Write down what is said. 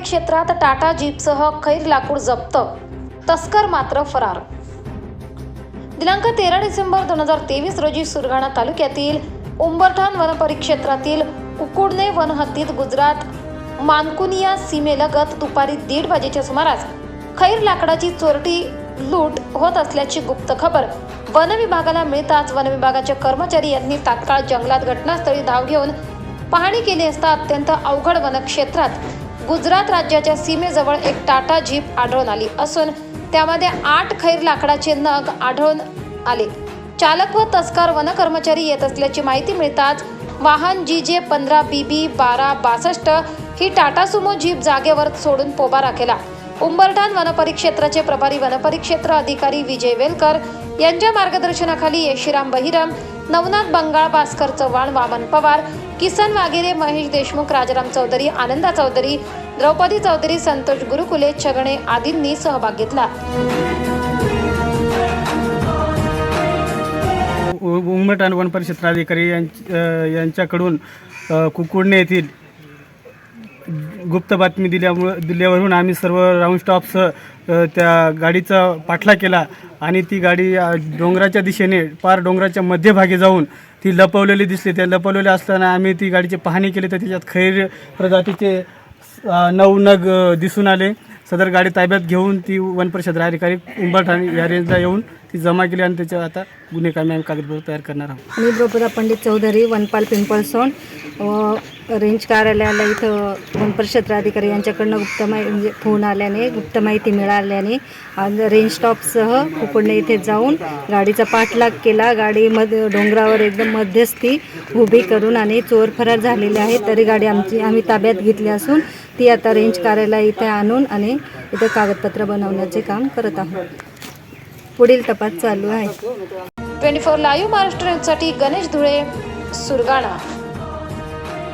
क्षेत्रात टाटा जीपसह खैर लाकूड जप्त. तस्कर मात्र फरार. दिनांक तेरा डिसेंबर दोन हजार तेवीस रोजी सुरगाणा तालुक्यातील उंबरठाण वनपरिक्षेत्रातील उकुडने उकुडणे वन हद्दीत गुजरात मानकुनिया सीमेलगत दुपारी दीड वाजेच्या सुमारास खैर लाकडाची चोरटी लूट होत असल्याची गुप्त खबर वन विभागाला मिळताच वन कर्मचारी यांनी तात्काळ जंगलात घटनास्थळी धाव घेऊन पाहणी केली असता अत्यंत अवघड वनक्षेत्रात गुजरात राज्याच्या सीमेजवळ एक टाटा जीप आढळून आली असून त्यामध्ये आठ खैर लाकडाचे नग आढळून आले. चालक व तस्कर वन कर्मचारी येत असल्याची माहिती मिळताच वाहन जी जे पंधरा बी बी बारा बासष्ट ही टाटा सुमो जीप जागेवर सोडून पोबारा केला. उंबरठाण वनपरिक्षेत्राचे प्रभारी वनपरिक्षेत्र अधिकारी विजय वेलकर यांच्या मार्गदर्शनाखाली येशीराम बहिरम नवनाथ बंगाळ भास्कर चव्हाण वामन पवार किसन वागेरे महेश देशमुख राजाराम चौधरी आनंदा चौधरी द्रौपदी चौधरी संतोष गुरुकुले छगणे आदींनी सहभाग घेतला. उमट उमरठाण वन परिक्षेत्राधिकारी यांच्याकडून कुकुडणे येथील गुप्त बातमी दिल्यामुळं दिल्यावरून आम्ही सर्व राऊंड स्टॉपसह त्या गाडीचा पाठला केला आणि ती गाडी डोंगराच्या दिशेने पार डोंगराच्या मध्यभागी जाऊन ती लपवलेली दिसली. त्या लपवलेल्या असताना आम्ही ती गाडीची पाहणी केली तर त्याच्यात खैर प्रजातीचे नऊ नग दिसून आले. सदर गाडी ताब्यात घेऊन ती वनपरिषद अधिकारी उंबरठाणे या रेंजला येऊन ती जमा केली आणि त्याच्यावर आता गुन्हे आम्ही कागदपत्र तयार करणार आहोत. मी द्रौपदा पंडित चौधरी वनपाल पिंपळसोन व रेंज कार्यालयाला इथं वन अधिकारी यांच्याकडनं गुप्त माहिती म्हणजे फोन आल्याने गुप्त माहिती मिळाल्याने आज रेंज स्टॉपसह कुकडणे इथे जाऊन गाडीचा पाठलाग केला. गाडीमध्ये डोंगरावर एकदम मध्यस्थी उभी करून आणि चोर फरार झालेले आहे तरी गाडी आमची आम्ही ताब्यात घेतली असून ती आता रेंज कार्यालय इथे आणून आणि इथं कागदपत्र बनवण्याचे काम करत आहोत. पुढील तपास चालू आहे. ट्वेंटी फोर लाईव्ह महाराष्ट्र न्यूजसाठी गणेश धुळे सुरगाणा.